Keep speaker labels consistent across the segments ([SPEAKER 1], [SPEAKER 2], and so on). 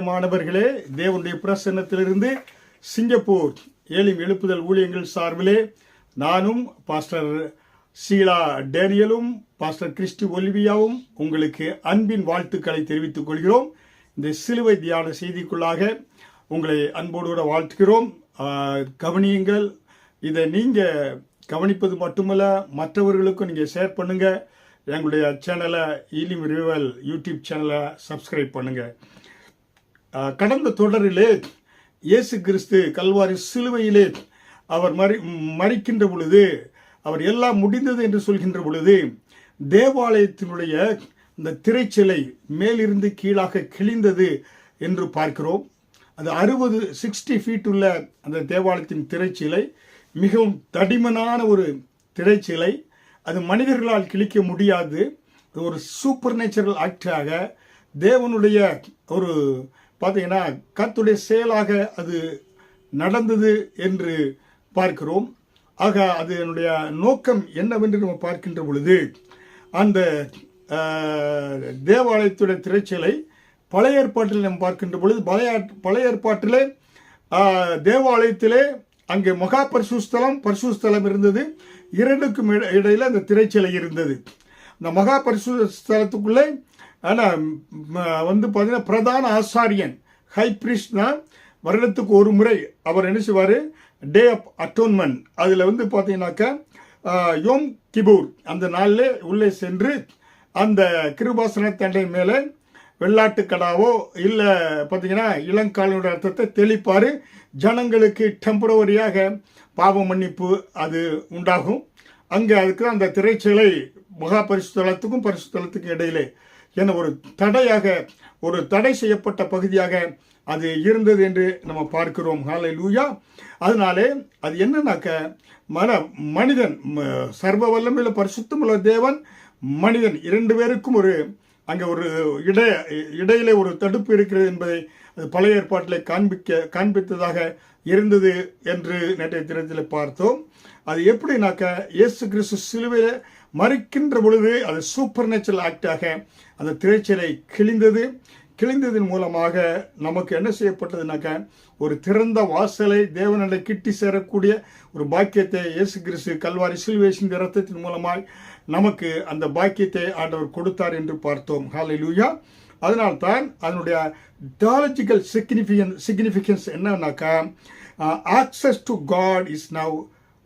[SPEAKER 1] மாணவர்களே தேவனுடைய பிரசன்னத்திலிருந்து சிங்கப்பூர் ஏழும் எழுப்புதல் ஊழியங்கள் சார்பிலே நானும் பாஸ்டர் ஷீலா டேனியலும் பாஸ்டர் கிறிஸ்டி ஒலிவியாவும் உங்களுக்கு அன்பின் வாழ்த்துக்களை தெரிவித்துக் கொள்கிறோம். இந்த சிலுவை தியான செய்திக்குள்ளாக உங்களை அன்போடு கூட வாழ்த்துகிறோம் கவனியுங்கள் இதை நீங்கள் கவனிப்பது மட்டுமல்ல மற்றவர்களுக்கும் நீங்கள் ஷேர் பண்ணுங்கள் எங்களுடைய சேனலை ஈலிம் ரிவல் யூடியூப் சேனலை சப்ஸ்கிரைப் பண்ணுங்கள் கடந்த தொடரிலே இயேசு கிறிஸ்து கல்வாரி சிலுவையிலே அவர் மறி மறிக்கின்ற பொழுது அவர் எல்லாம் முடிந்தது என்று சொல்கின்ற பொழுது தேவாலயத்தினுடைய இந்த திரைச்சிலை மேலிருந்து கீழாக கிழிந்தது என்று பார்க்கிறோம். அது அறுபது சிக்ஸ்டி ஃபீட் உள்ள அந்த தேவாலயத்தின் திரைச்சிலை. மிகவும் தடிமனான ஒரு திரைச்சிலை. அது மனிதர்களால் கிழிக்க முடியாது. ஒரு சூப்பர் நேச்சுரல் ஆக்டாக தேவனுடைய ஒரு பார்த்தீங்கன்னா கத்துடைய செயலாக அது நடந்தது என்று பார்க்கிறோம். ஆக அது என்னுடைய நோக்கம் என்னவென்று நம்ம பார்க்கின்ற பொழுது அந்த தேவாலயத்துடைய திரைச்சலை பழைய ஏற்பாட்டில் நம்ம பார்க்கின்ற பொழுது பழைய பழைய ஏற்பாட்டிலே தேவாலயத்திலே அங்கே மகா பரிசுஸ்தலம் பரிசுஸ்தலம் இருந்தது. இரண்டுக்கும் இட- அந்த திரைச்சலை இருந்தது. இந்த மகா பரிசுஸ்தலத்துக்குள்ளே ஆனால் வந்து பார்த்தீங்கன்னா பிரதான ஆசாரியன் ஹை தான் வருடத்துக்கு ஒரு முறை அவர் என்ன செய்வார்? டே ஆஃப் அட்டோன்மெண்ட் அதில் வந்து பார்த்தீங்கன்னாக்கா யோம் கிபூர் அந்த நாளில் உள்ளே சென்று அந்த கிருபாசன தண்டை மேலே வெள்ளாட்டு கடாவோ இல்லை பார்த்தீங்கன்னா இளங்காலனுடைய அர்த்தத்தை தெளிப்பார். ஜனங்களுக்கு டெம்பரவரியாக பாவ மன்னிப்பு அது உண்டாகும். அங்கே அதுக்கு அந்த திரைச்சிலை மகா பரிசுத்தலத்துக்கும் பரிசுத்தலத்துக்கும் இடையிலே என ஒரு தடையாக ஒரு தடை செய்யப்பட்ட பகுதியாக அது இருந்தது என்று நம்ம பார்க்கிறோம். ஹாலை லூயா அதனாலே அது என்னன்னாக்க மன மனிதன் சர்வ வல்லமையில் பரிசுத்தமுள்ள தேவன் மனிதன் இரண்டு பேருக்கும் ஒரு அங்கே ஒரு இடை இடையிலே ஒரு தடுப்பு இருக்கிறது என்பதை அது பழைய ஏற்பாட்டிலே காண்பிக்க காண்பித்ததாக இருந்தது என்று நேற்றைய தினத்தில் பார்த்தோம். அது எப்படினாக்க இயேசு கிறிஸ்து சிலுவையில் மறிக்கின்ற பொழுது அது சூப்பர் நேச்சுரல் ஆக்டாக அந்த திரைச்சலை கிழிந்தது. கிழிந்ததன் மூலமாக நமக்கு என்ன செய்யப்பட்டதுனாக்க ஒரு திறந்த வாசலை தேவனடை கிட்டி சேரக்கூடிய ஒரு பாக்கியத்தை இயேசு கிறிஸ்து கல்வாரி சிலுவேசின் ரத்தத்தின் மூலமாக நமக்கு அந்த பாக்கியத்தை ஆண்டவர் கொடுத்தார் என்று பார்த்தோம். ஹalleluya அதனால்தான் அதனுடைய தியாலஜிக்கல் சிக்னிஃபிகன் சிக்னிஃபிகன்ஸ் என்னன்னாக்கா access to God is now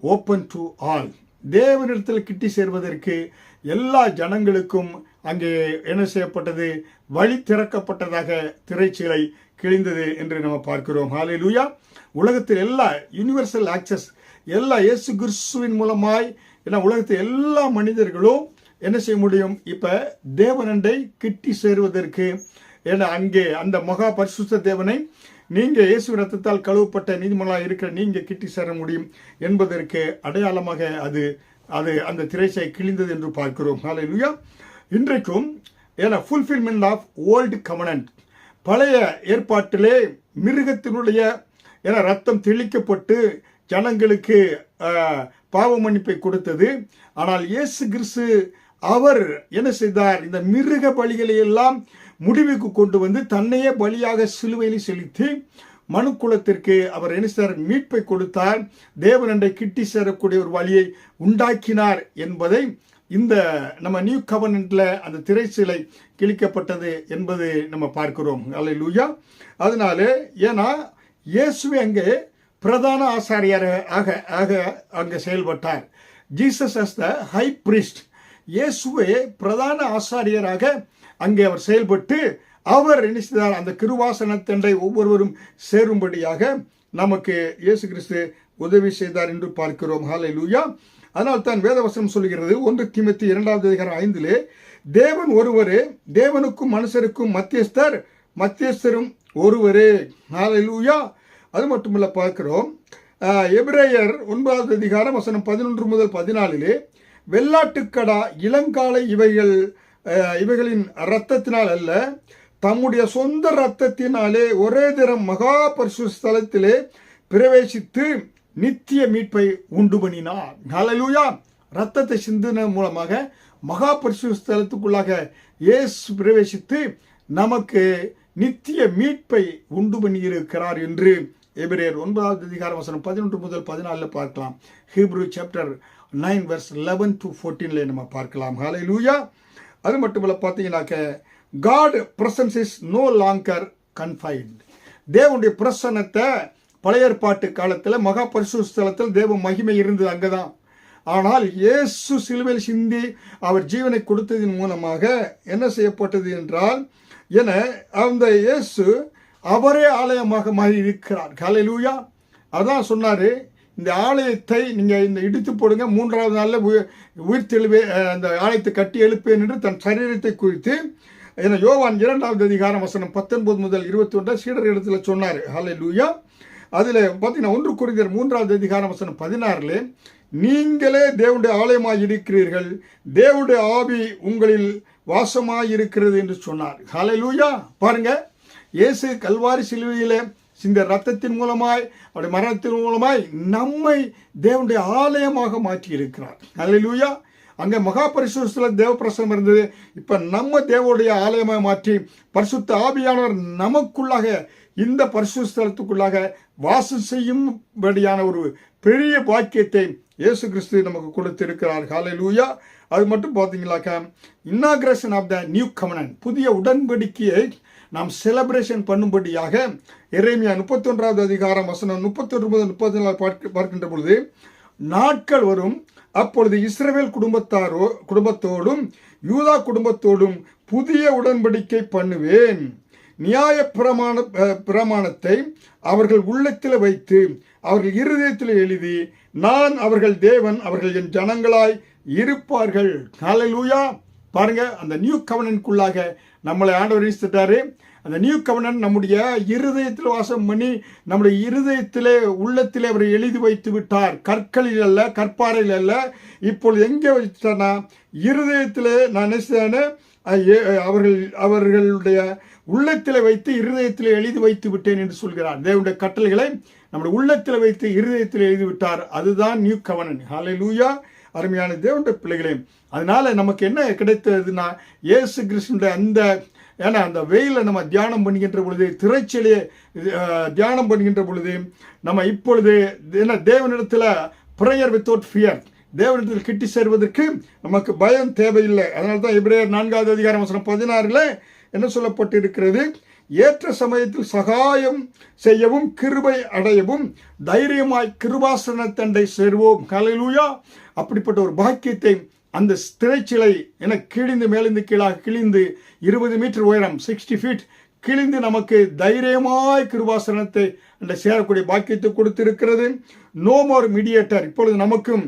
[SPEAKER 1] open to all தேவனிடத்தில் கிட்டி சேர்வதற்கு எல்லா ஜனங்களுக்கும் அங்கே என்ன செய்யப்பட்டது? வழி திறக்கப்பட்டதாக திரைச்சீலை கிழிந்தது என்று நம்ம பார்க்கிறோம். ஹalleluya உலகத்தில் எல்லா யூனிவர்சல் ஆக்சஸ் எல்லா இயேசு கிறிஸ்துவின் மூலமாய் ஏன்னா உலகத்து எல்லா மனிதர்களும் என்ன செய்ய முடியும்? இப்போ தேவனண்டை கிட்டி சேருவதற்கு. ஏன்னா அங்கே அந்த மகா பரிசுத்த தேவனை நீங்கள் இயேசு ரத்தத்தால் கழுவப்பட்ட நீதிமன்றம் இருக்கிற நீங்கள் கிட்டி சேர முடியும் என்பதற்கு அடையாளமாக அது அது அந்த திரைச்சை கிழிந்தது என்று பார்க்கிறோம். ஹalleluya இன்றைக்கும் ஏன்னா ஃபுல்ஃபில்மெண்ட் ஆஃப் ஓல்டு கமனன்ட் பழைய ஏற்பாட்டிலே மிருகத்தினுடைய ஏன்னா ரத்தம் தெளிக்கப்பட்டு ஜனங்களுக்கு பாவ மன்னிப்பை கொடுத்தது. ஆனால் இயேசு கிறிஸ்து அவர் என்ன செய்தார்? இந்த மிருக பலிகளை எல்லாம் முடிவுக்கு கொண்டு வந்து தன்னையே பலியாக சிலுவையில் செலுத்தி மனுக்குலத்திற்கு அவர் என்ன செய்தார்? மீட்பை கொடுத்தார். தேவனண்டை கிட்டி சேரக்கூடிய ஒரு வழியை உண்டாக்கினார் என்பதை இந்த நம்ம நியூ கவர்னன்ட்ல அந்த திரைச்சிலை கிழிக்கப்பட்டது என்பது நம்ம பார்க்கிறோம். அல்லேலூயா அதனால ஏன்னா இயேசுவே அங்கே பிரதான ஆசாரியராக ஆக ஆக அங்கே செயல்பட்டார். Jesus as the high priest இயேசுவே பிரதான ஆசாரியராக அங்கே அவர் செயல்பட்டு அவர் நினைச்சார் செய்தார்? அந்த கிருவாசனத்தண்டை ஒவ்வொருவரும் சேரும்படியாக நமக்கு இயேசு கிறிஸ்து உதவி செய்தார் என்று பார்க்கிறோம். ஹாலை லூயா அதனால் தான் வேதவசனம் சொல்கிறது ஒன்று திமுத்தி இரண்டாவது அதிகாரம் ஐந்திலே தேவன் ஒருவரே தேவனுக்கும் மனுஷருக்கும் மத்தியஸ்தர் மத்தியஸ்தரும் ஒருவரே. ஹalleluya அது மட்டுமல்ல பார்க்கிறோம். ஆஹ், எபிரேயர் ஒன்பதாவது அதிகாரம் வசனம் பதினொன்று முதல் பதினாலிலே வெள்ளாட்டுக்கடா இளங்காலை இவைகள் இவைகளின் இரத்தத்தினால் அல்ல தம்முடைய சொந்த இரத்தத்தினாலே ஒரே தினம் மகா பரிசுஸ்தலத்திலே பிரவேசித்து நித்திய மீட்பை உண்டு பண்ணினார் ஹalleluya. ரத்தத்தை சிந்தின மூலமாக மகா பரிசு ஸ்தலத்துக்குள்ளாக இயேசு பிரவேசித்து நமக்கு நித்திய மீட்பை உண்டு பண்ணியிருக்கிறார் என்று எபிரேயர் ஒன்பதாவது அதிகாரம் வசனம் பதினொன்று முதல் பதினாலில் பார்க்கலாம். Hebrew chapter nine verse eleven to ஃபோர்டீனில் நம்ம பார்க்கலாம். ஹலை லூயா அது மட்டும் இல்லை பார்த்தீங்கன்னாக்க God presence is no longer confined தேவனுடைய பிரசன்னத்தை பழைய ஏற்பாட்டு காலத்தில் மகா பரிசுஸ்தலத்தில் தேவ மகிமை இருந்தது அங்கே தான் ஆனால் இயேசு சிலுவையில் சிந்தி அவர் ஜீவனை கொடுத்ததின் மூலமாக என்ன செய்யப்பட்டது என்றால் என அந்த இயேசு அவரே ஆலயமாக மாறி இருக்கிறார் ஹalleluya அதான் சொன்னார் இந்த ஆலயத்தை நீங்கள் இந்த இடித்து போடுங்க மூன்றாவது நாளில் உயிர் உயிர்த்தெழுவே தெளிவே அந்த ஆலயத்தை கட்டி எழுப்பேன் என்று தன் சரீரத்தை குறித்து ஏன்னா யோவான் இரண்டாவது அதிகாரம் வசனம் பத்தொன்பது முதல் இருபத்தி ஒன்றாம் சீடர் இடத்துல சொன்னார். ஹalleluya அதில் பார்த்தீங்கன்னா ஒன்று குறிஞர் மூன்றாவது அதிகாரம் வசனம் பதினாறில் நீங்களே தேவனுடைய ஆலயமாக இருக்கிறீர்கள் தேவனுடைய ஆவி உங்களில் வாசமாக இருக்கிறது என்று சொன்னார். ஹாலை லூயா பாருங்கள் இயேசு கல்வாரி சிலுவையில் இந்த ரத்தத்தின் மூலமாய் அவருடைய மரணத்தின் மூலமாய் நம்மை தேவனுடைய ஆலயமாக மாற்றி இருக்கிறார் ஹalleluya அங்கே மகா பரிசுத்தில் தேவ பிரசனம் இருந்தது. இப்போ நம்ம தேவனுடைய ஆலயமாக மாற்றி பரிசுத்த ஆவியானவர் நமக்குள்ளாக இந்த பரிசுஸ்தலத்துக்குள்ளாக வாசம் செய்யும்படியான ஒரு பெரிய பாக்கியத்தை இயேசு கிறிஸ்து நமக்கு கொடுத்திருக்கிறார். லூயா அது மட்டும் பார்த்தீங்களாக்கா inauguration of the new covenant புதிய உடன்படிக்கையை நாம் செலப்ரேஷன் பண்ணும்படியாக இறைமையா முப்பத்தொன்றாவது அதிகாரம் வசனம் முப்பத்தொன்று முதல் முப்பத்தி நாலு பார்க்க பார்க்கின்ற பொழுது நாட்கள் வரும். அப்பொழுது இஸ்ரேல் குடும்பத்தாரோ குடும்பத்தோடும் யூதா குடும்பத்தோடும் புதிய உடன்படிக்கை பண்ணுவேன். நியாய பிரமாண பிரமாணத்தை அவர்கள் உள்ளத்தில் வைத்து அவர்கள் இருதயத்தில் எழுதி நான் அவர்கள் தேவன் அவர்கள் என் ஜனங்களாய் இருப்பார்கள். காலையிலூயா பாருங்க அந்த நியூ கவனனுக்குள்ளாக நம்மளை ஆண்டவர் ஈஸ்திட்டாரு அந்த நியூ கவனன் நம்முடைய இருதயத்தில் வாசம் பண்ணி நம்முடைய இருதயத்திலே உள்ளத்திலே அவர் எழுதி வைத்து விட்டார். கற்களில் அல்ல கற்பாறையில் அல்ல. இப்பொழுது எங்கே வச்சிட்டானா இருதயத்திலே நான் நினைச்சேன்னு அவர்கள் அவர்களுடைய உள்ளத்தில் வைத்து இருதயத்தில் எழுதி வைத்து விட்டேன் என்று சொல்கிறார். தேவனுடைய கட்டளைகளை நம்முடைய உள்ளத்தில் வைத்து இருதயத்தில் எழுதி விட்டார். அதுதான் நியூ கவனன் ஹalleluya அருமையான தேவனுடைய பிள்ளைகளே அதனால் நமக்கு என்ன கிடைத்ததுன்னா இயேசு கிருஷ்ணனுடைய அந்த ஏன்னா அந்த வெயிலை நம்ம தியானம் பண்ணுகின்ற பொழுது திரைச்சலையே தியானம் பண்ணுகின்ற பொழுது நம்ம இப்பொழுது என்ன தேவனிடத்தில் ப்ரேயர் வித்தவுட் ஃபியர் தேவனிடத்தில் கிட்டி சேர்வதற்கு நமக்கு பயம் தேவையில்லை. அதனால தான் எபிரேயர் நான்காவது அதிகாரம் வசனம் பதினாறில் என்ன சொல்லப்பட்டிருக்கிறது? ஏற்ற சமயத்தில் சகாயம் செய்யவும் கிருபை அடையவும் தைரியமாய் கிருபாசன தண்டை சேர்வோம். கலையிலூயா அப்படிப்பட்ட ஒரு பாக்கியத்தை அந்த திரைச்சிலை என கிழிந்து மேலிருந்து கீழாக கிழிந்து இருபது மீட்டர் உயரம் சிக்ஸ்டி ஃபீட் கிழிந்து நமக்கு தைரியமாய் கிருபாசனத்தை அந்த சேரக்கூடிய பாக்கியத்தை கொடுத்திருக்கிறது. நோ மோர் மீடியேட்டர் இப்பொழுது நமக்கும்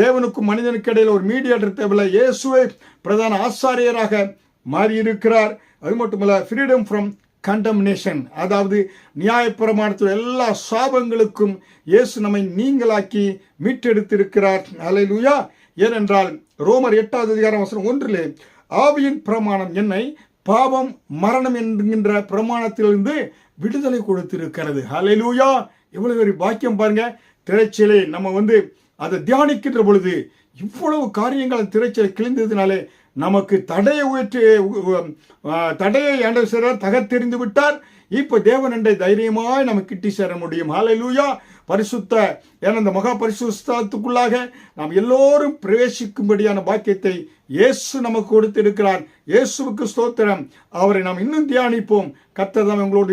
[SPEAKER 1] தேவனுக்கும் மனிதனுக்கு இடையில் ஒரு மீடியேட்டர் தேவையில்லை. இயேசுவை பிரதான ஆசாரியராக மாறியிருக்கிறார். அது மட்டுமல்ல ஃப்ரீடம் ஃப்ரம் கண்டம்னேஷன் அதாவது நியாயப்பிரமாணத்தில் எல்லா சாபங்களுக்கும் இயேசு நம்மை நீங்களாக்கி மீட்டெடுத்திருக்கிறார். அலையிலுயா ஏனென்றால் ரோமர் எட்டாவது அதிகாரம் வசனம் ஒன்றிலே ஆவியின் பிரமாணம் என்னை பாவம் மரணம் என்கின்ற பிரமாணத்திலிருந்து விடுதலை கொடுத்திருக்கிறது. ஹalleluya எவ்வளவு ஒரு பாக்கியம் பாருங்க. திரைச்சலே நம்ம வந்து அதை தியானிக்கின்ற பொழுது இவ்வளவு காரியங்கள் திரைச்சல் கிழிந்ததுனாலே நமக்கு தடையை உயற்றி தடையை ஆண்டவர் தகத்தெறிந்து விட்டார். இப்போ தேவனண்டை தைரியமாய் நம்ம கிட்டி சேர முடியும். ஹalleluya. பரிசுத்த ஏன்னா இந்த மகா பரிசுத்தத்துக்குள்ளாக நாம் எல்லோரும் பிரவேசிக்கும்படியான பாக்கியத்தை இயேசு நமக்கு கொடுத்திருக்கிறார். இயேசுவுக்கு ஸ்தோத்திரம். அவரை நாம் இன்னும் தியானிப்போம். கர்த்தர் தாம் உங்களோடு